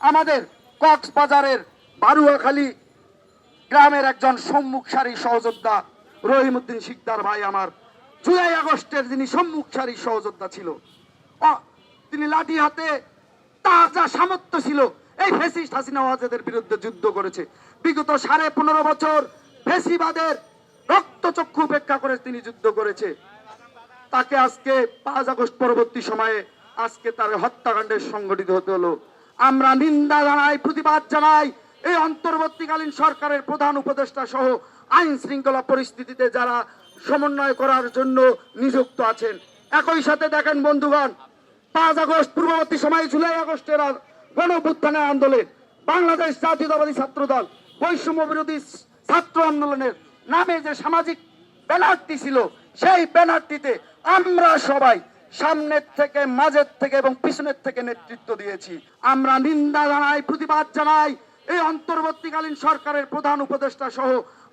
আমাদের কক্সবাজারের বারুয়াখালী গ্রামের একজন সম্মুখ সারি সহযোদ্ধা রহিমউদ্দিন শিকদার ভাই আমার। জুলাই আগস্টের যিনি সম্মুখ সারি সহযোদ্ধা ছিল তিনি লাঠি হাতে যা সামর্থ্য ছিল এই ফেসিস্ট হাসিনা ওয়াজেদের বিরুদ্ধে যুদ্ধ করেছে। বিগত সাড়ে পনেরো বছর ফেসিবাদের রক্তচক্ষু উপেক্ষা করে তিনি যুদ্ধ করেছে। তাকে আজকে পাঁচ আগস্ট পরবর্তী সময়ে আজকে তার হত্যাকাণ্ডের সংগঠিত হতে হলো। আমরা নিন্দা জানাই, প্রতিবাদ জানাই। এই অন্তর্বর্তীকালীন সরকারের প্রধান উপদেষ্টা সহ আইন শৃঙ্খলা পরিস্থিতিতে যারা সমন্বয় করার জন্য নিযুক্ত আছেন। একই সাথে দেখেন বন্ধুগণ, পাঁচ আগস্ট, পূর্ববর্তী সময়ে জুলাই আগস্টের আর গণ অভ্যুত্থানের আন্দোলন, বাংলাদেশ জাতীয়তাবাদী ছাত্র দল বৈষম্য বিরোধী ছাত্র আন্দোলনের নামে যে সামাজিক ব্যানারটি ছিল, সেই ব্যানারটিতে আমরা সবাই সামনের থেকে, মাঝের থেকে এবং পিছনের থেকে নেতৃত্ব দিয়েছি। আমরা নিন্দা জানাই, প্রতিবাদ জানাই। এই অন্তর্বর্তীকালীন সরকারের প্রধান উপদেষ্টা সহ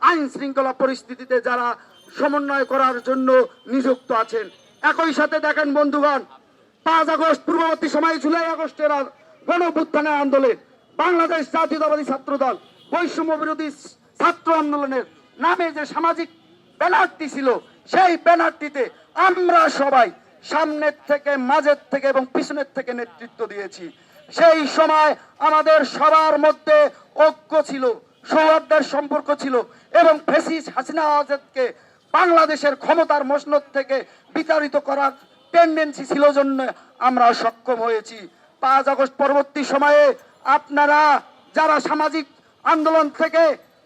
আইন শৃঙ্খলা পরিস্থিতিতে যারা সমন্বয় করার জন্য নিযুক্ত আছেন। একই সাথে দেখেন বন্ধুগণ, পাঁচ আগস্ট পূর্ববর্তী সময়ে জুলাই আগস্টের আর আন্দোলন, বাংলাদেশ জাতীয়তাবাদী ছাত্র দল বৈষম্য বিরোধী ছাত্র আন্দোলনের নামে যে সামাজিক ব্যানারটি ছিল, সেই ব্যানারটিতে আমরা সবাই সামনের থেকে, মাঝের থেকে এবং পিছনের থেকে নেতৃত্ব দিয়েছি। সেই সময় আমাদের সবার মধ্যে ঐক্য ছিল, সৌহার্দ্যের সম্পর্ক ছিল এবং ফেসিস হাসিনা আজাদকে বাংলাদেশের ক্ষমতার মসনদ থেকে বিতাড়িত করার টেন্ডেন্সি ছিল জন্য আমরা সক্ষম হয়েছি। পাঁচ আগস্ট পরবর্তী সময়ে আপনারা যারা সামাজিক আন্দোলন থেকে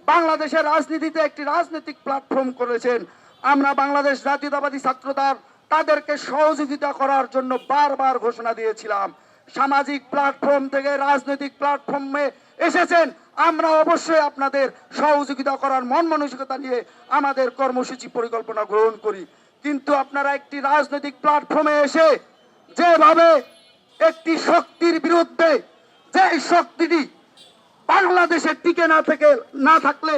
বাংলাদেশের রাজনীতিতে একটি রাজনৈতিক প্ল্যাটফর্ম করেছেন, আমরা বাংলাদেশ জাতীয়তাবাদী ছাত্রতার তাদেরকে সহযোগিতা করার জন্য বারবার ঘোষণা দিয়েছিলাম। সামাজিক প্ল্যাটফর্ম থেকে রাজনৈতিক প্ল্যাটফর্মে এসেছেন। আমরা অবশ্যই আপনাদের সহযোগিতা করার মন মানসিকতা নিয়ে আমাদের কর্মসূচি পরিকল্পনা গ্রহণ করি। কিন্তু আপনারা একটি রাজনৈতিক প্ল্যাটফর্মে এসে যেভাবে একটি শক্তির বিরুদ্ধে যে শক্তিটি বাংলাদেশের টিকে না থেকে, না থাকলে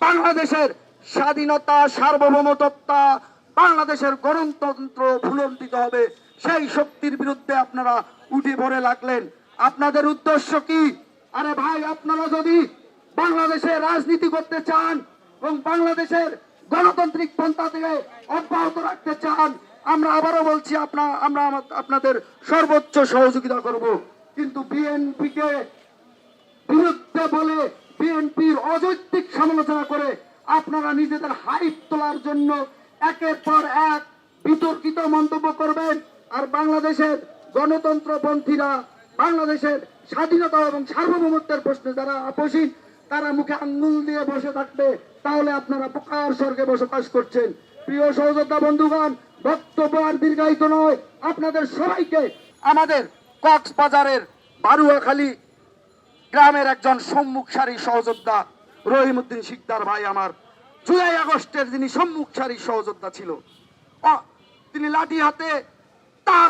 বাংলাদেশের স্বাধীনতা সার্বভৌমতত্তা বাংলাদেশের গণতন্ত্র ভুলন্তিত হবে। সেই শক্তির বিরুদ্ধে আপনারা উঠে পড়ে লাগলেন। আপনাদের উদ্দেশ্য কি? আরে ভাই, আপনারা যদি বাংলাদেশে রাজনীতি করতে চান এবং বাংলাদেশের গণতান্ত্রিক পন্থা থেকে অব্যাহত রাখতে চান, আমরা আবারও বলছি, আপনা, আমরা আপনাদের সর্বোচ্চ সহযোগিতা করব। কিন্তু বিএনপিকে বিরুদ্ধে বলে বিএনপির অযৌক্তিক সমালোচনা করে আপনারা নিজেদের হাইপ তোলার জন্য একের পর এক বিতর্কিত মন্তব্য করবেন আর বাংলাদেশের গণতন্ত্রপন্থীরা, বাংলাদেশের স্বাধীনতা এবং সার্বভৌমত্বের প্রশ্নে যারা আপসীন তারা মুখে আঙ্গুল দিয়ে বসে থাকবে। তাহলে আপনারা পোকার স্বর্গে বসবাস করছেন। প্রিয় সহযোদ্ধা বন্ধুগণ, বক্তব্য আর দীর্ঘায়িত নয়। আপনাদের সবাইকে আমাদের কক্সবাজারের বারুয়াখালী গ্রামের একজন সম্মুখ সারি সহযোদ্ধা রহিমউদ্দিন শিকদার ভাই আমার জুলাই আগস্টের যিনি সম্মুখ সারি সহযোদ্ধা ছিল তিনি লাঠি হাতে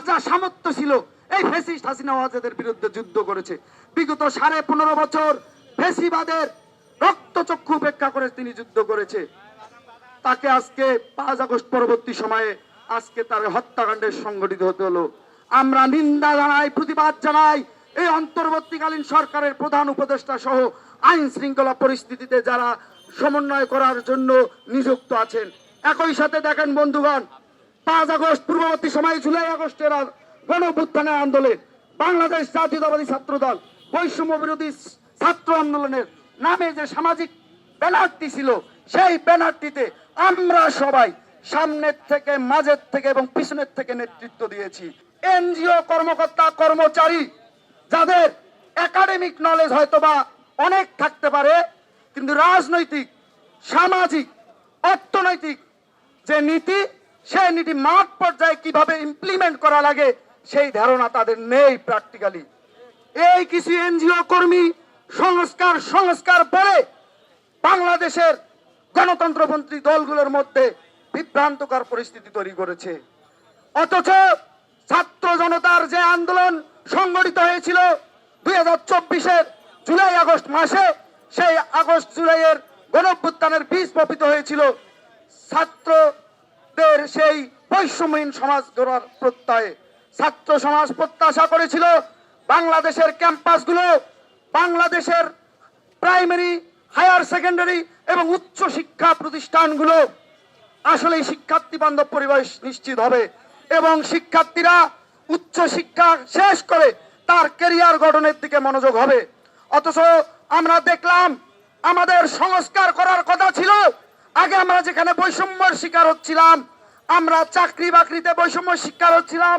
যা সামর্থ্য ছিল এই ফেসিস্ট হাসিনা ওয়াজেদের বিরুদ্ধে যুদ্ধ করেছে। বিগত সাড়ে পনেরো বছর ফেসিবাদের রক্তচক্ষু উপেক্ষা করে তিনি যুদ্ধ করেছে। তাকে আজকে পাঁচ আগস্ট পরবর্তী সময়ে আজকে তার হত্যাকাণ্ডের সংগঠিত হতে হলো। আমরা নিন্দা জানাই, প্রতিবাদ জানাই, এই অন্তর্বর্তীকালীন সরকারের প্রধান উপদেষ্টা সহ আইন শৃঙ্খলা পরিস্থিতিতে যারা সমন্বয় করার জন্য নিযুক্ত আছেন। একই সাথে দেখেন বন্ধুগণ, পাঁচ আগস্ট পূর্ববর্তী সময়ে জুলাই আগস্টের আর গণ অভ্যুত্থানের আন্দোলন, বাংলাদেশ জাতীয়তাবাদী ছাত্র দল বৈষম্য বিরোধী ছাত্র আন্দোলনের নামে যে সামাজিক ব্যানারটি ছিল, সেই ব্যানারটিতে আমরা সবাই সামনের থেকে, মাঝের থেকে এবং পিছনের থেকে নেতৃত্ব দিয়েছি। এনজিও কর্মকর্তা, কর্মচারী, যাদের একাডেমিক নলেজ হয়তোবা অনেক থাকতে পারে কিন্তু রাজনৈতিক, সামাজিক, অর্থনৈতিক যে নীতি, সেই নীতি মাঠ পর্যায়ে কীভাবে ইমপ্লিমেন্ট করা লাগে, সেই ধারণা তাদের নেই প্র্যাকটিক্যালি এই কিছু এনজিও কর্মী সংস্কার সংস্কার বলে বাংলাদেশের গণতন্ত্রপন্থী দলগুলোর মধ্যে বিভ্রান্তকর পরিস্থিতি তৈরি করেছে। অথচ ছাত্র জনতার যে আন্দোলন সংগঠিত হয়েছিল দুই হাজার চব্বিশের জুলাই আগস্ট মাসে সেই আগস্ট জুলাইয়ের গণভ্যুত্থানের বীজ বপিত হয়েছিল ছাত্রদের সেই বৈষম্যহীন সমাজ গড়ার প্রত্যয়ে। ছাত্র সমাজ প্রত্যাশা করেছিল বাংলাদেশের ক্যাম্পাসগুলো বাংলাদেশের প্রাইমারি, হায়ার সেকেন্ডারি এবং উচ্চ শিক্ষা প্রতিষ্ঠানগুলো আসলে শিক্ষার্থী বান্ধব পরিবেশ নিশ্চিত হবে এবং শিক্ষার্থীরা উচ্চ শিক্ষা শেষ করে তার কেরিয়ার গঠনের দিকে মনোযোগ হবে। অথচ আমরা দেখলাম আমাদের সংস্কার করার কথা ছিল। আগে আমরা যেখানে বৈষম্যের শিকার হচ্ছিলাম, আমরা চাকরি বাকরিতে বৈষম্য শিকার হচ্ছিলাম।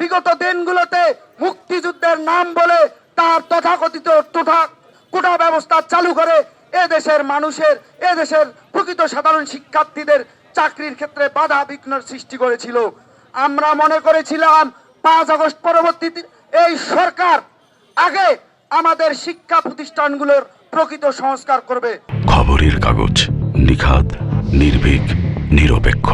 বিগত দিনগুলোতে মুক্তিযুদ্ধের নাম বলে তার তথাকথিত তথা কোটা ব্যবস্থা চালু করে এ দেশের মানুষের এ দেশের প্রকৃত সাধারণ শিক্ষার্থীদের চাকরির ক্ষেত্রে বাধা বিঘ্নের সৃষ্টি করেছিল। আমরা মনে করেছিলাম পাঁচ আগস্ট পরবর্তীতে এই সরকার আগে আমাদের শিক্ষা প্রতিষ্ঠানগুলোর প্রকৃত সংস্কার করবে। খবরের কাগজ নিখাদ নির্ভীক নিরপেক্ষ।